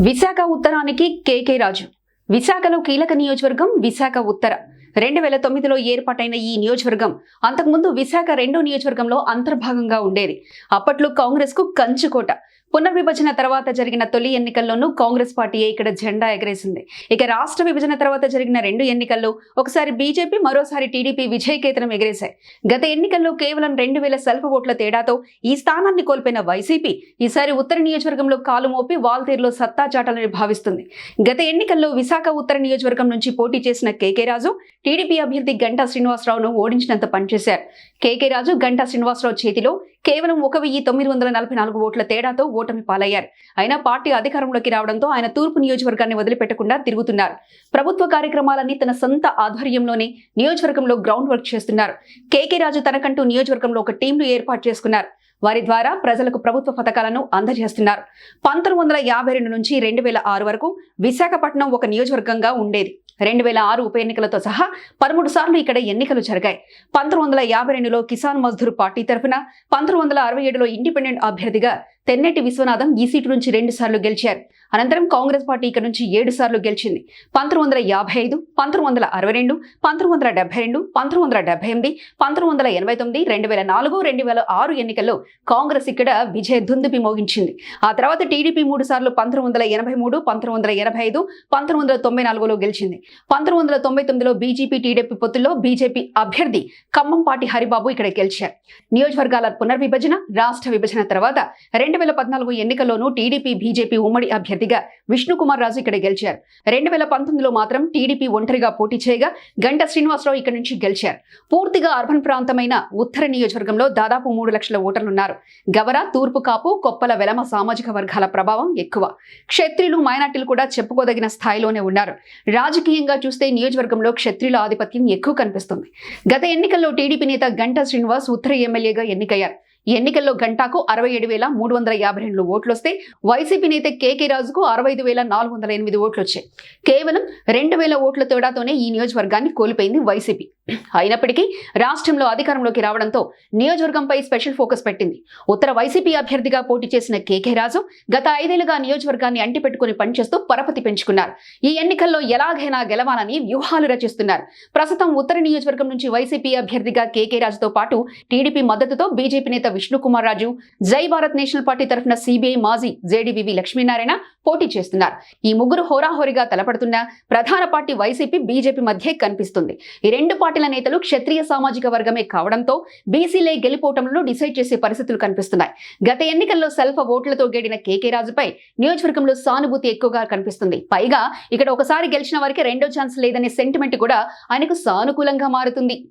విశాఖ ఉత్తరానికి కేకే రాజు. విశాఖలో కీలక నియోజకవర్గం విశాఖ ఉత్తర. రెండు వేల తొమ్మిదిలో ఏర్పాటైన ఈ నియోజకవర్గం అంతకుముందు విశాఖ రెండో నియోజకవర్గంలో అంతర్భాగంగా ఉండేది. అప్పట్లో కాంగ్రెస్కు కంచుకోట పునర్విభజన తర్వాత జరిగిన తొలి ఎన్నికల్లోనూ కాంగ్రెస్ పార్టీయే ఇక్కడ జెండా ఎగరేసింది. ఇక రాష్ట్ర విభజన తర్వాత జరిగిన రెండు ఎన్నికల్లో ఒకసారి బీజేపీ మరోసారి టీడీపీ విజయకేతనం ఎగరేశాయి. గత ఎన్నికల్లో కేవలం రెండు వేల సెల్ఫ్ ఓట్ల తేడాతో ఈ స్థానాన్ని కోల్పోయిన వైసీపీ ఈసారి ఉత్తర నియోజకవర్గంలో కాలు మోపి వాల్తీరులో సత్తా చాటాలని భావిస్తుంది. గత ఎన్నికల్లో విశాఖ ఉత్తర నియోజకవర్గం నుంచి పోటీ చేసిన కేకే రాజు టీడీపీ అభ్యర్థి గంటా శ్రీనివాసరావును ఓడించినంత పనిచేశారు. కేకే రాజు గంటా శ్రీనివాసరావు చేతిలో కేవలం ఒక వెయ్యి తొమ్మిది వందల నలభై నాలుగు ఓట్ల తేడాతో ఓటమి పాలయ్యారు. అయినా పార్టీ అధికారంలోకి రావడంతో ఆయన తూర్పు నియోజకవర్గాన్ని వదిలిపెట్టకుండా తిరుగుతున్నారు. ప్రభుత్వ కార్యక్రమాలన్నీ తన సొంత ఆధ్వర్యంలోనే నియోజకవర్గంలో గ్రౌండ్ వర్క్ చేస్తున్నారు. కేకే రాజు తనకంటూ నియోజకవర్గంలో ఒక టీంను ఏర్పాటు చేసుకున్నారు. వారి ద్వారా ప్రజలకు ప్రభుత్వ పథకాలను అందజేస్తున్నారు. పంతొమ్మిది వందల యాభై రెండు నుంచి రెండు వేల ఆరు వరకు విశాఖపట్నం ఒక నియోజకవర్గంగా ఉండేది. రెండు వేల ఆరు ఉప ఎన్నికలతో సహా పదమూడు సార్లు ఇక్కడ ఎన్నికలు జరిగాయి. పంతొమ్మిది వందల యాభై రెండులో కిసాన్ మజ్దూర్ పార్టీ తరఫున పంతొమ్మిది వందల అరవై ఏడులో ఇండిపెండెంట్ అభ్యర్థిగా తెన్నెటి విశ్వనాథం ఈ సీటు నుంచి రెండు సార్లు గెలిచారు. అనంతరం కాంగ్రెస్ పార్టీ ఇక్కడ నుంచి ఏడు సార్లు గెలిచింది. పంతొమ్మిది వందల యాభై ఐదు పంతొమ్మిది వందల అరవై రెండు పంతొమ్మిది వందల డెబ్బై రెండు పంతొమ్మిది వందల డెబ్బై ఎనిమిది పంతొమ్మిది వందల ఎనభై తొమ్మిది రెండు వేల నాలుగు రెండు వేల ఆరు ఎన్నికల్లో కాంగ్రెస్ ఇక్కడ విజయ దుందుపి మోగించింది. ఆ తర్వాత టీడీపీ మూడు సార్లు పంతొమ్మిది వందల ఎనభై మూడు పంతొమ్మిది వందల ఎనభై ఐదు పంతొమ్మిది వందల తొంభై నాలుగులో గెలిచింది. పంతొమ్మిది వందల తొంభై తొమ్మిదిలో బీజేపీ టీడీపీ పొత్తుల్లో బీజేపీ అభ్యర్థి ఖమ్మంపాటి హరిబాబు ఇక్కడ గెలిచారు. నియోజకవర్గాల పునర్విభజన రాష్ట్ర విభజన తర్వాత రెండు వేల పద్నాలుగు ఎన్నికల్లోనూ టీడీపీ బీజేపీ ఉమ్మడి అభ్యర్థిగా విష్ణుకుమార్ రాజు ఇక్కడ గెలిచారు. రెండు వేల పంతొమ్మిదిలో మాత్రం టీడీపీ ఒంటరిగా పోటీ చేయగా గంట శ్రీనివాసరావు ఇక్కడ నుంచి గెలిచారు. పూర్తిగా అర్బన్ ప్రాంతమైన ఉత్తర నియోజకవర్గంలో దాదాపు మూడు లక్షల ఓటర్లున్నారు. గవర తూర్పు కాపు కొప్పల వెలమ సామాజిక వర్గాల ప్రభావం ఎక్కువ. క్షత్రియులు మైనార్టీలు కూడా చెప్పుకోదగిన స్థాయిలోనే ఉన్నారు. రాజకీయంగా చూస్తే నియోజకవర్గంలో క్షత్రియుల ఆధిపత్యం ఎక్కువ కనిపిస్తుంది. గత ఎన్నికల్లో టీడీపీ నేత గంటా శ్రీనివాస్ ఉత్తర ఎమ్మెల్యేగా ఎన్నికయ్యారు. ఎన్నికల్లో గంటాకు అరవై ఏడు వేల మూడు వందల యాభై రెండు ఓట్లు వస్తే వైసీపీ నేత కేకే రాజుకు అరవై ఐదు వేల నాలుగు వందల ఎనిమిది ఓట్లు వచ్చాయి కేవలం రెండు వేల ఓట్ల తేడాతోనే ఈ నియోజకవర్గాన్ని కోల్పోయింది వైసీపీ. అయినప్పటికీ రాష్ట్రంలో అధికారంలోకి రావడంతో నియోజకవర్గంపై స్పెషల్ ఫోకస్ పెట్టింది. ఉత్తర వైసీపీ అభ్యర్థిగా పోటీ చేసిన కేకే రాజు గత ఐదేళ్ళుగా నియోజకవర్గాన్ని అంటిపెట్టుకుని పనిచేస్తూ పరపతి పెంచుకున్నారు. ఈ ఎన్నికల్లో ఎలాగైనా గెలవాలని వ్యూహాలు రచిస్తున్నారు. ప్రస్తుతం ఉత్తర నియోజకవర్గం నుంచి వైసీపీ అభ్యర్థిగా కేకే రాజుతో పాటు టీడీపీ మద్దతుతో బీజేపీ నేత విష్ణుకుమార్ రాజు జై భారత్ నేషనల్ పార్టీ తరఫున సిబిఐ మాజీ జేడీబీవీ లక్ష్మీనారాయణ పోటీ చేస్తున్నారు. ఈ ముగ్గురు హోరాహోరీగా తలపడుతున్న ప్రధాన పార్టీ వైసీపీ బీజేపీ మధ్య కనిపిస్తుంది. ఈ రెండు పార్టీల నేతలు క్షత్రియ సామాజిక వర్గమే కావడంతో బీసీలే గెలిపోవటంలో డిసైడ్ చేసే పరిస్థితులు కనిపిస్తున్నాయి. గత ఎన్నికల్లో సెల్ఫ్ ఓట్లతో గెడిన కేకే రాజుపై నియోజకవర్గంలో సానుభూతి ఎక్కువగా కనిపిస్తుంది. పైగా ఇక్కడ ఒకసారి గెలిచిన వారికి రెండో ఛాన్స్ లేదనే సెంటిమెంట్ కూడా ఆయనకు సానుకూలంగా మారుతుంది.